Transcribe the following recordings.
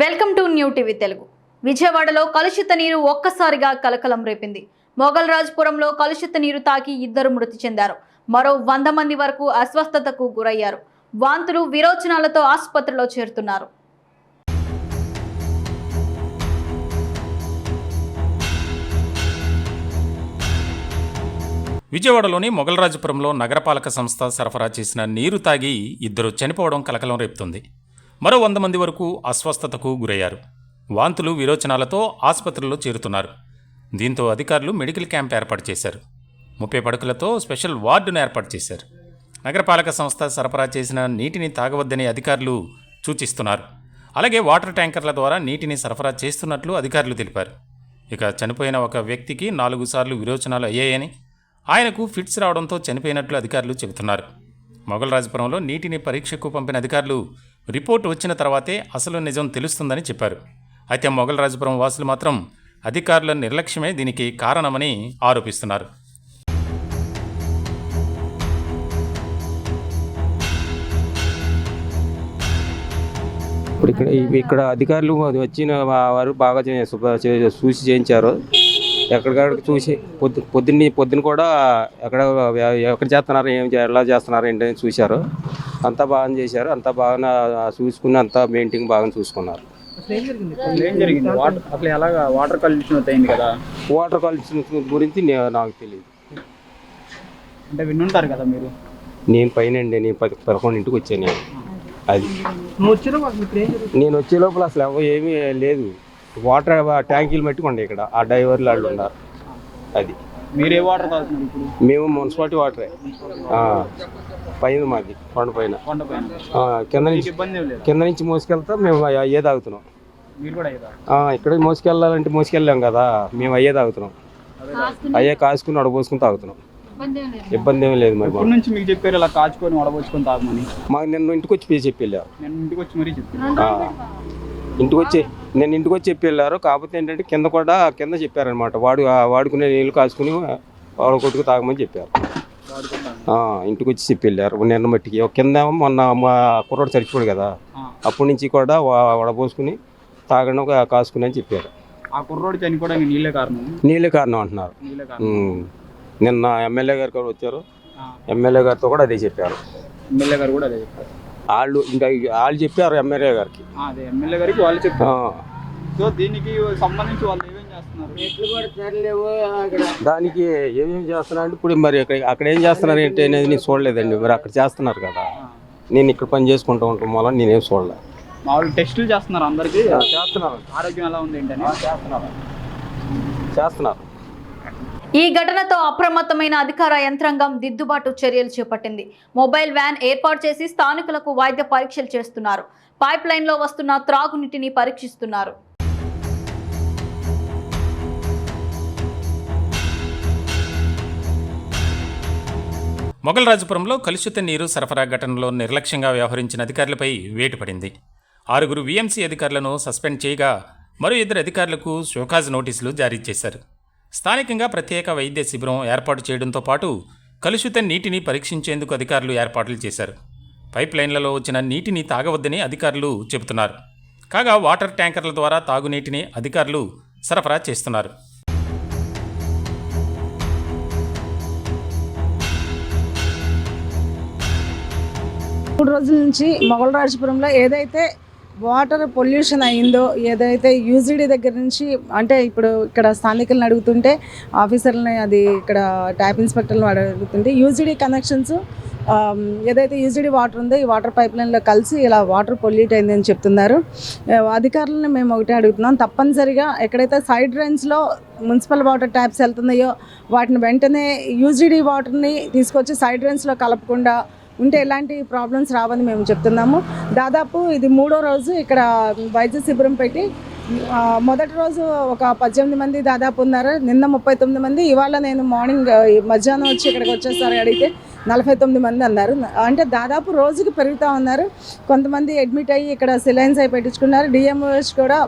Welcome to new TV Telugu. విజయవాడలో కలుషిత నీరు ఒక్కసారిగా కలకలం రేపింది. మొఘల్రాజ్పురంలో కలుషిత నీరు తాకి ఇద్దరు మృతి చెందారు. మరో వంద మంది వరకు అస్వస్థతకు గురయ్యారు. వాంతులు విరోచనాలతో ఆసుపత్రిలో చేరుతున్నారు. విజయవాడలోని మొగలరాజపురంలో నగరపాలక సంస్థ సరఫరా చేసిన నీరు తాగి ఇద్దరు చనిపోవడం కలకలం రేపుతుంది. మరో వంద మంది వరకు అస్వస్థతకు గురయ్యారు. వాంతులు విరోచనాలతో ఆసుపత్రిలో చేరుతున్నారు. దీంతో అధికారులు మెడికల్ క్యాంప్ ఏర్పాటు చేశారు. ముప్పై పడకలతో స్పెషల్ వార్డును ఏర్పాటు చేశారు. నగరపాలక సంస్థ సరఫరా చేసిన నీటిని తాగవద్దని అధికారులు సూచిస్తున్నారు. అలాగే వాటర్ ట్యాంకర్ల ద్వారా నీటిని సరఫరా చేస్తున్నట్లు అధికారులు తెలిపారు. ఇక చనిపోయిన ఒక వ్యక్తికి నాలుగు సార్లు విరోచనాలు అయ్యాయని ఆయనకు ఫిట్స్ రావడంతో చనిపోయినట్లు అధికారులు చెబుతున్నారు. మొగలరాజపురంలో నీటిని పరీక్షకు పంపిన అధికారులు రిపోర్ట్ వచ్చిన తర్వాతే అసలు నిజం తెలుస్తుందని చెప్పారు. అయితే మొగలరాజపురం వాసులు మాత్రం అధికారుల నిర్లక్ష్యమే దీనికి కారణమని ఆరోపిస్తున్నారు. ఇప్పుడు ఇక్కడ ఇక్కడ అధికారులు వచ్చిన వారు బాగా చూసి చేయించారు. ఎక్కడికక్కడ చూసి పొద్దు పొద్దున్న పొద్దున్న కూడా ఎక్కడ ఎక్కడ చేస్తున్నారు ఏం చే- ఎలా చేస్తున్నారు ఏంటని చూశారు. అంతా బాగా చేశారు అంతా బాగా చూసుకుని అంతా మెయింటైన్ బాగా చూసుకున్నారు. వాటర్ అసలు ఎలాగా వాటర్ కాలుష్యం అయింది కదా? వాటర్ కాలుష్యం గురించి నాకు తెలియదు. అంటే విన్నుంటారు కదా మీరు? నేను పైన అండి నేను పది పదకొండింటికి వచ్చాను నేను. అది. నేను వచ్చే లోపల అసలు ఏమీ లేదు. వాటర్ ట్యాంకీలు మట్టి ఉండే ఇక్కడ. ఆ డ్రైవర్లు వాళ్ళు ఉన్నారు. అది. మీరు వాటర్ తాగుతున్నారు ఇప్పుడు? మేము మున్సిపాలిటీ వాటరే. ఆ, పైన మాది కొండ పైన. కొండపైన ఆ, కింద నుంచి ఇబ్బంది ఏం లేదు? కింద నుంచి మోసుకెళ్తా మేము అయ్య- తాగుతున్నాం. మీరు కూడా అయ్యేదా ఆ, ఇక్కడ మోసుకెళ్ళాలంటే మోసుకెళ్ళాం కదా మేము అయ్యే తాగుతున్నాం. అయ్యే కాసుకుని అడబోసుకుని తాగుతున్నాం. ఇబ్బంది ఏమీ లేదు. మరి. నుంచి మీకు చెప్పారు ఇలా కాచుకొని వడబోచుకొని తాగమని? మాకు నిన్న ఇంటికి వచ్చి చెప్పి వెళ్ళారు నేను ఇంటికి వచ్చి మరీ చెప్పాను ఇంటికి వచ్చి నేను ఇంటికి వచ్చి చెప్పి వెళ్ళారు కాకపోతే ఏంటంటే కింద కూడా కింద చెప్పారనమాట వాడు వాడుకునే నీళ్ళు కాసుకుని వాళ్ళ కొట్టుకు తాగమని చెప్పారు. ఇంటికి వచ్చి చెప్పి వెళ్ళారు నిన్న మట్టికి. కింద మొన్న మా కుర్రోడు చచ్చిపోడు కదా. అప్పటి నుంచి కూడా వడపోసుకుని తాగడం కాసుకుని అని చెప్పారు. ఆ కుర్రోడు చనిపోవడానికి నీళ్ళే కారణం? నీళ్ళే కారణం అంటున్నారు. నిన్న ఎమ్మెల్యే గారు కూడా వచ్చారు. ఎమ్మెల్యే గారితో కూడా అదే చెప్పారు. ఎమ్మెల్యే గారు కూడా అదే చెప్పారు. వాళ్ళు ఇంకా వాళ్ళు చెప్పారు ఎమ్మెల్యే గారికి. ఆ, అదే ఎమ్మెల్యే గారికి వాళ్ళు చెప్పారు. ఆ, సో దీనికి సంబంధించి వాళ్ళు ఏమేం చేస్తున్నారు? దానికి ఏమేమి చేస్తున్నారు అంటే ఇప్పుడు మరి అక్కడ అక్కడ ఏం చేస్తున్నారు ఏంటి అనేది నేను చూడలేదండి. మరి అక్కడ చేస్తున్నారు కదా. నేను ఇక్కడ పని చేసుకుంటూ ఉంటాం వల్ల నేనేం చూడలే. మామూలు టెస్టులు చేస్తున్నారు అందరికి. చేస్తున్నారు. ఆరోగ్యం ఎలా ఉంది ఏంటని. చేస్తున్నారు. చేస్తున్నారు. ఈ ఘటనతో అప్రమత్తమైన అధికార యంత్రాంగం దిద్దుబాటు చర్యలు చేపట్టింది. మొబైల్ వ్యాన్ ఏర్పాటు చేసి స్థానికులకు వైద్య పరీక్షలు చేస్తున్నారు. పైప్ లైన్లో వస్తున్న త్రాగునీటిని పరీక్షిస్తున్నారు. మొఘలరాజపురంలో కలుషిత నీరు సరఫరా ఘటనలో నిర్లక్ష్యంగా వ్యవహరించిన అధికారులపై వేటు పడింది. ఆరుగురు వీఎంసీ అధికారులను సస్పెండ్ చేయగా మరో ఇద్దరు అధికారులకు షోకాజ్ నోటీసులు జారీ చేశారు. స్థానికంగా ప్రత్యేక వైద్య శిబిరం ఏర్పాటు చేయడంతో పాటు కలుషిత నీటిని పరీక్షించేందుకు అధికారులు ఏర్పాట్లు చేశారు. పైప్ లైన్లలో వచ్చిన నీటిని తాగవద్దని అధికారులు చెబుతున్నారు. కాగా వాటర్ ట్యాంకర్ల ద్వారా తాగునీటిని అధికారులు సరఫరా చేస్తున్నారు. మూడు రోజుల నుంచి మొగలరాజపురంలో ఏదైతే వాటర్ పొల్యూషన్ అయిందో ఏదైతే యూజిడి దగ్గర నుంచి అంటే ఇప్పుడు ఇక్కడ స్థానికులను అడుగుతుంటే ఆఫీసర్లని అది ఇక్కడ ట్యాప్ ఇన్స్పెక్టర్లను అడుగుతుంటే యూజిడి కనెక్షన్స్ ఏదైతే యూజిడి వాటర్ ఉందో ఈ వాటర్ పైప్ లైన్లో కలిసి ఇలా వాటర్ పొల్యూట్ అయిందని చెప్తున్నారు. అధికారులను మేము ఒకటే అడుగుతున్నాం. తప్పనిసరిగా ఎక్కడైతే సైడ్ డ్రైన్స్లో మున్సిపల్ వాటర్ ట్యాప్స్ వెళ్తున్నాయో వాటిని వెంటనే యూజిడి వాటర్ని తీసుకొచ్చి సైడ్ డ్రైన్స్లో కలపకుండా ఉంటే ఎలాంటి ప్రాబ్లమ్స్ రావని మేము చెప్తున్నాము. దాదాపు ఇది మూడో రోజు ఇక్కడ వైద్య శిబిరం పెట్టి మొదటి రోజు ఒక పద్దెనిమిది మంది దాదాపు ఉన్నారు? నిన్న ముప్పై తొమ్మిది మంది ఇవాళ నేను మార్నింగ్ మధ్యాహ్నం వచ్చి ఇక్కడికి వచ్చేసారు అడిగితే నలభై తొమ్మిది మంది అన్నారు. అంటే దాదాపు రోజుకి పెరుగుతూ ఉన్నారు. కొంతమంది అడ్మిట్ అయ్యి ఇక్కడ సిలైన్స్ అయి పెట్టించుకున్నారు. డిఎంఓఎస్ కూడా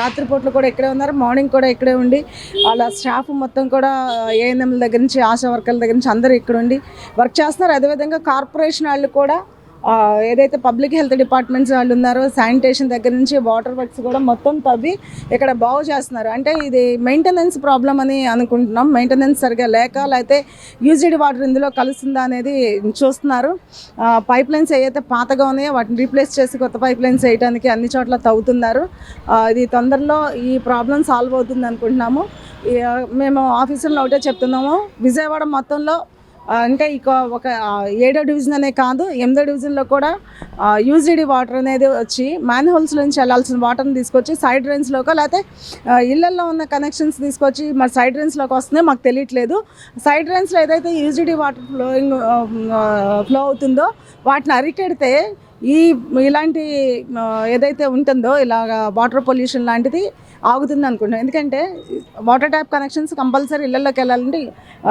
రాత్రిపూట్లు కూడా ఇక్కడే ఉన్నారు. మార్నింగ్ కూడా ఇక్కడే ఉండి వాళ్ళ స్టాఫ్ మొత్తం కూడా ఏఎన్ఎంల దగ్గర నుంచి ఆశా వర్కర్ల దగ్గర నుంచి అందరూ ఇక్కడ ఉండి వర్క్ చేస్తున్నారు. అదేవిధంగా కార్పొరేషన్ వాళ్ళు కూడా ఏదైతే పబ్లిక్ హెల్త్ డిపార్ట్మెంట్స్ వాళ్ళు ఉన్నారో శానిటేషన్ దగ్గర నుంచి వాటర్ వర్క్స్ కూడా మొత్తం తవ్వి ఇక్కడ బాగు చేస్తున్నారు. అంటే ఇది మెయింటెనెన్స్ ప్రాబ్లం అని అనుకుంటున్నాం. మెయింటెనెన్స్ సరిగా లేక లేకపోతే యూజ్డ్ వాటర్ ఇందులో కలుస్తుందా అనేది చూస్తున్నారు. పైప్ లైన్స్ ఏవైతే పాతగా ఉన్నాయో వాటిని రీప్లేస్ చేసి కొత్త పైప్ లైన్స్ వేయడానికి అన్ని చోట్ల తవ్వుతున్నారు. ఇది తొందరలో ఈ ప్రాబ్లం సాల్వ్ అవుతుంది అనుకుంటున్నాము. మేము ఆఫీసులో ఒకటే చెప్తున్నాము. విజయవాడ మొత్తంలో ఇంకా ఇక ఒక ఏడో డివిజన్ అనే కాదు ఎనిమిదో డివిజన్లో కూడా యూజీడీ వాటర్ అనేది వచ్చి మ్యాన్ హోల్స్ నుంచి వెళ్ళాల్సిన వాటర్ని తీసుకొచ్చి సైడ్ డ్రైన్స్లోకో లేకపోతే ఇళ్ళల్లో ఉన్న కనెక్షన్స్ తీసుకొచ్చి మరి సైడ్ డ్రైన్స్లోకి వస్తుందో మాకు తెలియట్లేదు. సైడ్ డ్రైన్స్లో ఏదైతే యూజిడి వాటర్ ఫ్లోయింగ్ ఫ్లో అవుతుందో వాటిని అరికెడితే ఈ ఇలాంటి ఏదైతే ఉంటుందో ఇలాగ వాటర్ పొల్యూషన్ లాంటిది ఆగుతుంది అనుకుంటున్నాను ఎందుకంటే వాటర్ ట్యాప్ కనెక్షన్స్ కంపల్సరీ ఇళ్ళలోకి వెళ్ళాలంటే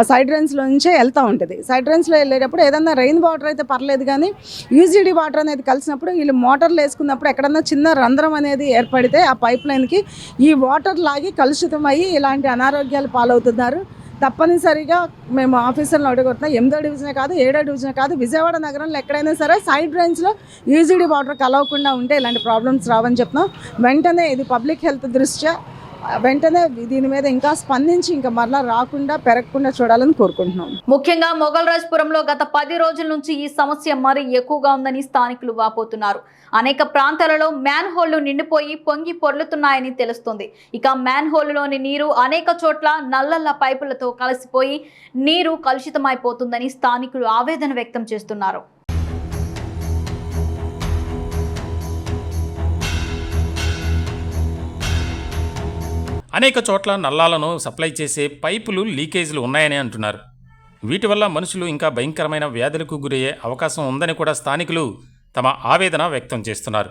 సైడ్ డ్రైన్స్లో నుంచే వెళ్తూ ఉంటుంది. సైడ్ డ్రైన్స్లో వెళ్ళేటప్పుడు ఏదన్నా రెయిన్ వాటర్ అయితే పర్లేదు కానీ యూజీడీ వాటర్ అనేది కలిసినప్పుడు వీళ్ళు మోటార్లు వేసుకున్నప్పుడు ఎక్కడన్నా చిన్న రంధ్రం అనేది ఏర్పడితే ఆ పైప్ లైన్కి ఈ వాటర్ లాగి కలుషితం అయ్యి ఇలాంటి అనారోగ్యాలు పాలవుతున్నారు. తప్పనిసరిగా మేము ఆఫీసర్లు అడుగుతున్నాం. ఎనిమిదో డివిజనే కాదు ఏడో డివిజనే కాదు విజయవాడ నగరంలో ఎక్కడైనా సరే సైడ్ డ్రైన్స్లో యూజీడీ వాటర్ కలవకుండా ఉంటే ఇలాంటి ప్రాబ్లమ్స్ రావని చెప్తున్నాం. వెంటనే ఇది పబ్లిక్ హెల్త్ దృష్ట్యా వెంటనే దీని మీద ఇంకా స్పందించి ఇంకా మరలా రాకుండా పెరగకుండా చూడాలని కోరుకుంటున్నాం. ముఖ్యంగా మొగల్రాజ్పురంలో గత పది రోజుల నుంచి ఈ సమస్య మరీ ఎక్కువగా ఉందని స్థానికులు వాపోతున్నారు. అనేక ప్రాంతాలలో మ్యాన్ హోళ్ళు నిండిపోయి పొంగి పొర్లుతున్నాయని తెలుస్తుంది. ఇక మ్యాన్ హోల్లోని నీరు అనేక చోట్ల నల్లల్ల పైపులతో కలిసిపోయి నీరు కలుషితమైపోతుందని స్థానికులు ఆవేదన వ్యక్తం చేస్తున్నారు. అనేక చోట్ల నల్లాలను సప్లై చేసే పైపులు లీకేజీలు ఉన్నాయని అంటున్నారు. వీటి వల్ల మనుషులు ఇంకా భయంకరమైన వ్యాధులకు గురయ్యే అవకాశం ఉందని కూడా స్థానికులు తమ ఆవేదన వ్యక్తం చేస్తున్నారు.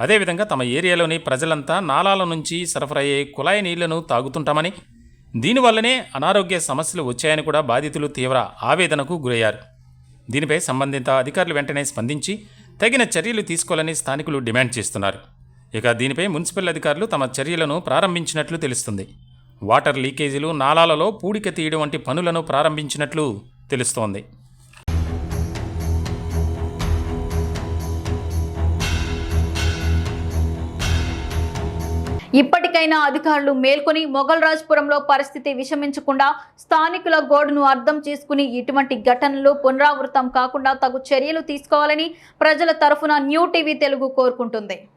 అదేవిధంగా తమ ఏరియాలోని ప్రజలంతా నాలాల నుంచి సరఫరయ్యే కుళాయి నీళ్ళను తాగుతుంటామని దీనివల్లనే అనారోగ్య సమస్యలు వచ్చాయని కూడా బాధితులు తీవ్ర ఆవేదనకు గురయ్యారు. దీనిపై సంబంధిత అధికారులు వెంటనే స్పందించి తగిన చర్యలు తీసుకోవాలని స్థానికులు డిమాండ్ చేస్తున్నారు. ఇక దీనిపై మున్సిపల్ అధికారులు తమ చర్యలను ప్రారంభించినట్లు తెలుస్తుంది. వాటర్ లీకేజీలు నాలాలలో పూడిక తీయడం వంటి పనులను ప్రారంభించినట్లు తెలుస్తోంది. ఇప్పటికైనా అధికారులు మేల్కొని మొగల్రాజ్పురంలో పరిస్థితి విషమించకుండా స్థానికుల గోడును అర్థం చేసుకుని ఇటువంటి ఘటనలు పునరావృతం కాకుండా తగు చర్యలు తీసుకోవాలని ప్రజల తరఫున న్యూ టీవీ తెలుగు కోరుకుంటుంది.